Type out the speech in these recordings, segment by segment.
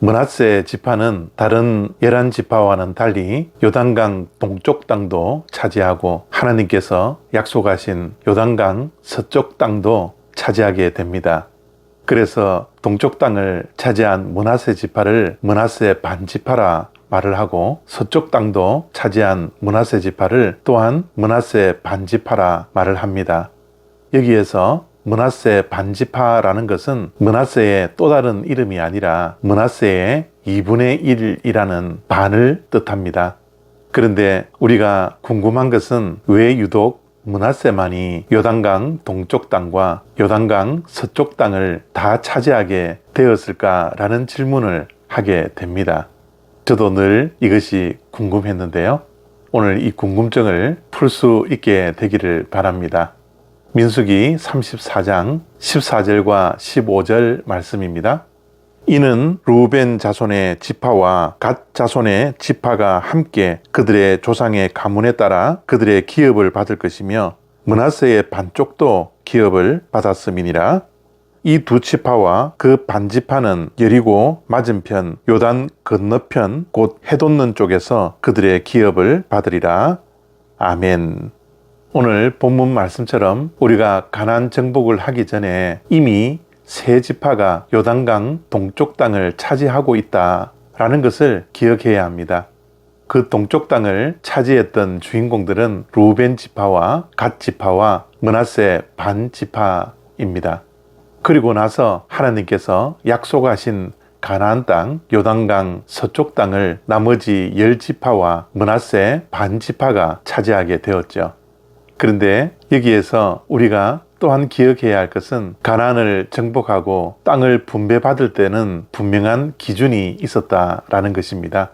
문하세 지파는 다른 열한 지파와는 달리 요단강 동쪽 땅도 차지하고 하나님께서 약속하신 요단강 서쪽 땅도 차지하게 됩니다. 그래서 동쪽 땅을 차지한 문하세 지파를 문하세 반지파라 말을 하고 서쪽 땅도 차지한 문하세 지파를 또한 문하세 반지파라 말을 합니다. 여기에서 문하세 반지파라는 것은 문하세의 또 다른 이름이 아니라 문하세의 2분의 1이라는 반을 뜻합니다. 그런데 우리가 궁금한 것은 왜 유독 문하세만이 요단강 동쪽 땅과 요단강 서쪽 땅을 다 차지하게 되었을까라는 질문을 하게 됩니다. 저도 늘 이것이 궁금했는데요. 오늘 이 궁금증을 풀 수 있게 되기를 바랍니다. 민수기 34장 14절과 15절 말씀입니다. 이는 루벤 자손의 지파와 갓 자손의 지파가 함께 그들의 조상의 가문에 따라 그들의 기업을 받을 것이며 문하세의 반쪽도 기업을 받았음이니라. 이 두 지파와 그 반지파는 여리고 맞은편 요단 건너편 곧 해돋는 쪽에서 그들의 기업을 받으리라. 아멘. 오늘 본문 말씀처럼 우리가 가난 정복을 하기 전에 이미 세 지파가 요단강 동쪽 땅을 차지하고 있다라는 것을 기억해야 합니다. 그 동쪽 땅을 차지했던 주인공들은 루벤 지파와 갓 지파와 문하세 반 지파입니다. 그리고 나서 하나님께서 약속하신 가나안 땅 요단강 서쪽 땅을 나머지 열 지파와 문하세 반 지파가 차지하게 되었죠. 그런데 여기에서 우리가 또한 기억해야 할 것은 가난을 정복하고 땅을 분배받을 때는 분명한 기준이 있었다라는 것입니다.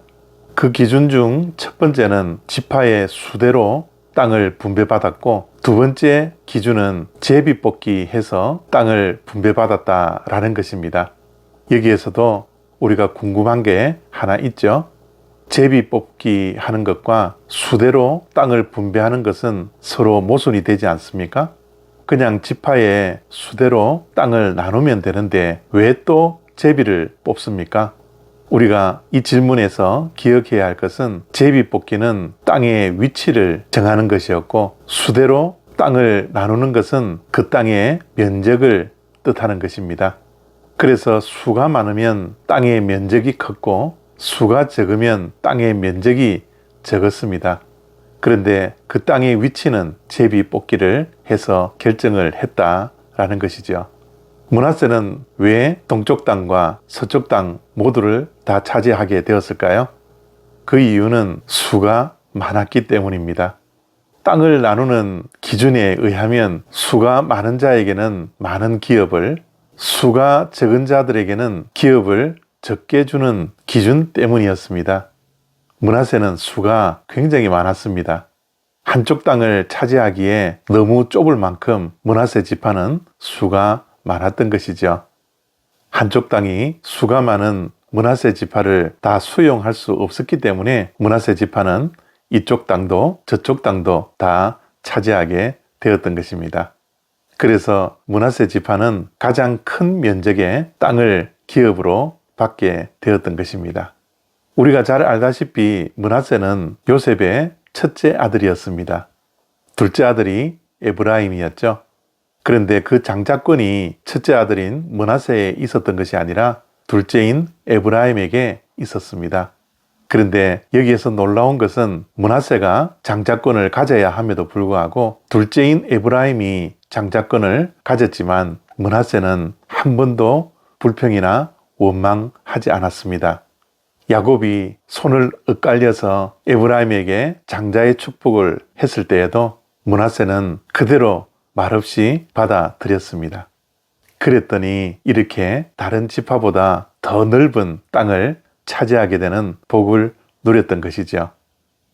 그 기준 중 첫 번째는 지파의 수대로 땅을 분배받았고 두 번째 기준은 제비 뽑기 해서 땅을 분배받았다라는 것입니다. 여기에서도 우리가 궁금한 게 하나 있죠. 제비 뽑기 하는 것과 수대로 땅을 분배하는 것은 서로 모순이 되지 않습니까? 그냥 지파에 수대로 땅을 나누면 되는데 왜 또 제비를 뽑습니까? 우리가 이 질문에서 기억해야 할 것은 제비 뽑기는 땅의 위치를 정하는 것이었고 수대로 땅을 나누는 것은 그 땅의 면적을 뜻하는 것입니다. 그래서 수가 많으면 땅의 면적이 컸고 수가 적으면 땅의 면적이 적었습니다. 그런데 그 땅의 위치는 제비 뽑기를 해서 결정을 했다라는 것이죠. 문하세는 왜 동쪽 땅과 서쪽 땅 모두를 다 차지하게 되었을까요? 그 이유는 수가 많았기 때문입니다. 땅을 나누는 기준에 의하면 수가 많은 자에게는 많은 기업을, 수가 적은 자들에게는 기업을 적게 주는 기준 때문이었습니다. 문하세는 수가 굉장히 많았습니다. 한쪽 땅을 차지하기에 너무 좁을 만큼 문하세 지파는 수가 많았던 것이죠. 한쪽 땅이 수가 많은 문하세 지파를 다 수용할 수 없었기 때문에 문하세 지파는 이쪽 땅도 저쪽 땅도 다 차지하게 되었던 것입니다. 그래서 문하세 지파는 가장 큰 면적의 땅을 기업으로 받게 되었던 것입니다. 우리가 잘 알다시피 문하세는 요셉의 첫째 아들이었습니다. 둘째 아들이 에브라임이었죠. 그런데 그 장자권이 첫째 아들인 문하세에 있었던 것이 아니라 둘째인 에브라임에게 있었습니다. 그런데 여기에서 놀라운 것은 문하세가 장자권을 가져야 함에도 불구하고 둘째인 에브라임이 장자권을 가졌지만 문하세는 한 번도 불평이나 원망하지 않았습니다. 야곱이 손을 엇갈려서 에브라임에게 장자의 축복을 했을 때에도 문하세는 그대로 말없이 받아들였습니다. 그랬더니 이렇게 다른 지파보다 더 넓은 땅을 차지하게 되는 복을 누렸던 것이죠.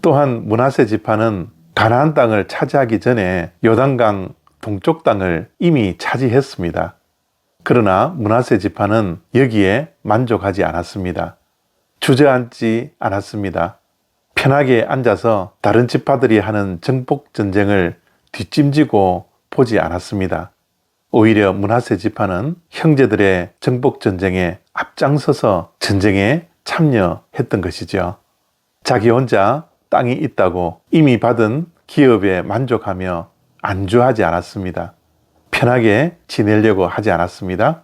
또한 문하세 지파는 가나안 땅을 차지하기 전에 요단강 동쪽 땅을 이미 차지했습니다. 그러나 문하세 지파는 여기에 만족하지 않았습니다. 주저앉지 않았습니다. 편하게 앉아서 다른 지파들이 하는 정복 전쟁을 뒷짐지고 보지 않았습니다. 오히려 문하세 지파는 형제들의 정복 전쟁에 앞장서서 전쟁에 참여했던 것이죠. 자기 혼자 땅이 있다고 이미 받은 기업에 만족하며 안주하지 않았습니다. 편하게 지내려고 하지 않았습니다.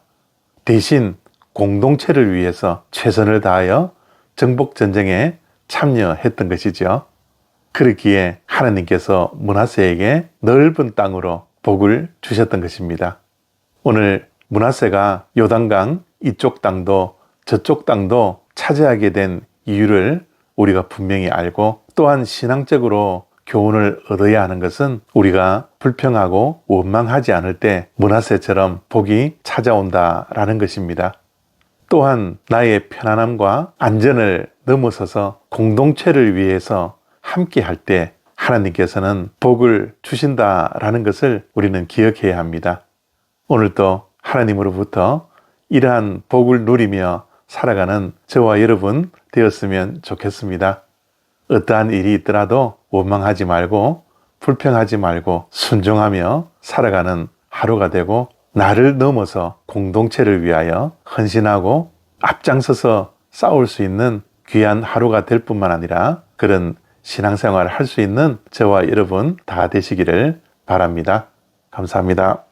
대신 공동체를 위해서 최선을 다하여 정복 전쟁에 참여했던 것이죠. 그러기에 하나님께서 문하세에게 넓은 땅으로 복을 주셨던 것입니다. 오늘 문하세가 요단강 이쪽 땅도 저쪽 땅도 차지하게 된 이유를 우리가 분명히 알고 또한 신앙적으로 교훈을 얻어야 하는 것은 우리가 불평하고 원망하지 않을 때 문하세처럼 복이 찾아온다라는 것입니다. 또한 나의 편안함과 안전을 넘어서서 공동체를 위해서 함께 할 때 하나님께서는 복을 주신다라는 것을 우리는 기억해야 합니다. 오늘도 하나님으로부터 이러한 복을 누리며 살아가는 저와 여러분 되었으면 좋겠습니다. 어떠한 일이 있더라도 원망하지 말고 불평하지 말고 순종하며 살아가는 하루가 되고 나를 넘어서 공동체를 위하여 헌신하고 앞장서서 싸울 수 있는 귀한 하루가 될 뿐만 아니라 그런 신앙생활을 할 수 있는 저와 여러분 다 되시기를 바랍니다. 감사합니다.